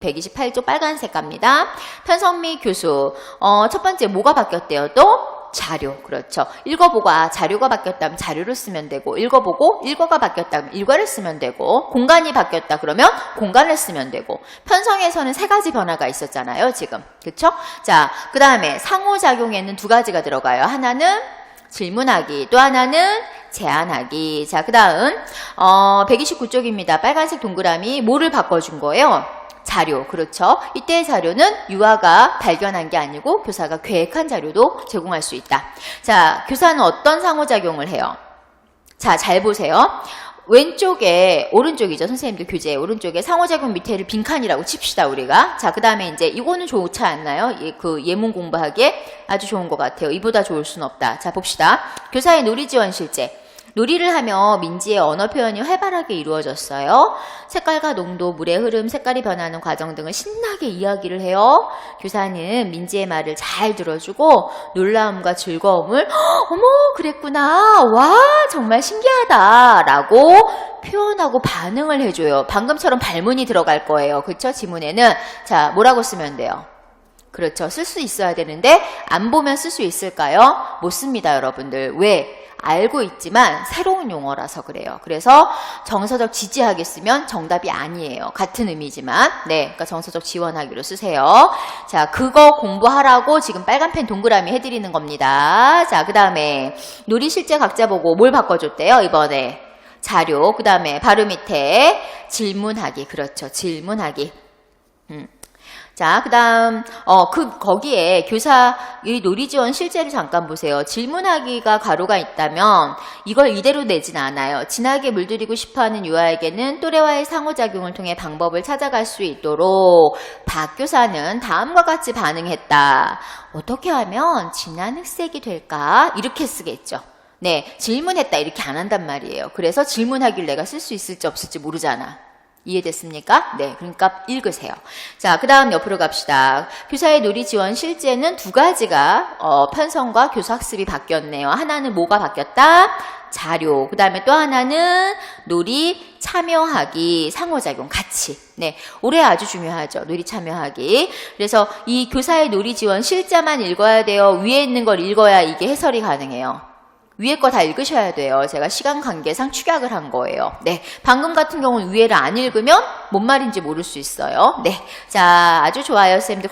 128조 빨간색 갑니다. 편성미 교수. 어, 첫 번째 뭐가 바뀌었대요? 또? 자료. 그렇죠. 읽어보고 아, 자료가 바뀌었다면 자료를 쓰면 되고 읽어보고 읽어가 바뀌었다면 일과를 쓰면 되고 공간이 바뀌었다 그러면 공간을 쓰면 되고 편성에서는 세 가지 변화가 있었잖아요. 지금. 그쵸? 자, 그 다음에 상호작용에는 두 가지가 들어가요. 하나는 질문하기, 또 하나는 제안하기. 자, 그 다음, 어, 129쪽입니다. 빨간색 동그라미, 뭐를 바꿔준 거예요? 자료, 그렇죠. 이때의 자료는 유아가 발견한 게 아니고 교사가 계획한 자료도 제공할 수 있다. 자, 교사는 어떤 상호작용을 해요? 자, 잘 보세요. 왼쪽에, 오른쪽이죠. 선생님들 교재 오른쪽에 상호작용 밑에를 빈칸이라고 칩시다, 우리가. 자, 그 다음에 이제 이거는 좋지 않나요? 예, 그 예문 공부하기에 아주 좋은 것 같아요. 이보다 좋을 순 없다. 자, 봅시다. 교사의 놀이지원 실제. 놀이를 하며 민지의 언어 표현이 활발하게 이루어졌어요. 색깔과 농도, 물의 흐름, 색깔이 변하는 과정 등을 신나게 이야기를 해요. 교사는 민지의 말을 잘 들어주고 놀라움과 즐거움을 "헉, 어머 그랬구나 와 정말 신기하다 라고 표현하고 반응을 해줘요. 방금처럼 발문이 들어갈 거예요. 그렇죠? 지문에는 자 뭐라고 쓰면 돼요? 그렇죠. 쓸 수 있어야 되는데 안 보면 쓸 수 있을까요? 못 씁니다, 여러분들. 왜? 알고 있지만 새로운 용어라서 그래요. 그래서 정서적 지지하게 쓰면 정답이 아니에요. 같은 의미지만. 네. 그러니까 정서적 지원하기로 쓰세요. 자, 그거 공부하라고 지금 빨간 펜 동그라미 해드리는 겁니다. 자, 그 다음에 놀이 실제 각자 보고 뭘 바꿔줬대요, 이번에. 자료. 그 다음에 바로 밑에 질문하기. 그렇죠. 질문하기. 음. 자, 그 다음, 어, 그, 거기에 교사, 이 놀이지원 실제를 잠깐 보세요. 질문하기가 가로가 있다면 이걸 이대로 내진 않아요. 진하게 물들이고 싶어 하는 유아에게는 또래와의 상호작용을 통해 방법을 찾아갈 수 있도록 박 교사는 다음과 같이 반응했다. 어떻게 하면 진한 흑색이 될까? 이렇게 쓰겠죠. 네, 질문했다. 이렇게 안 한단 말이에요. 그래서 질문하기를 내가 쓸 수 있을지 없을지 모르잖아. 이해됐습니까? 네, 그러니까 읽으세요. 자, 그 다음 옆으로 갑시다. 교사의 놀이 지원 실제는 두 가지가 어, 편성과 교사 학습이 바뀌었네요. 하나는 뭐가 바뀌었다? 자료. 그 다음에 또 하나는 놀이 참여하기, 상호작용 같이. 네, 올해 아주 중요하죠. 놀이 참여하기. 그래서 이 교사의 놀이 지원 실자만 읽어야 돼요. 위에 있는 걸 읽어야 이게 해설이 가능해요. 위에 거 다 읽으셔야 돼요. 제가 시간 관계상 축약을 한 거예요. 네. 방금 같은 경우는 위에를 안 읽으면 뭔 말인지 모를 수 있어요. 네. 자, 아주 좋아요. 쌤들.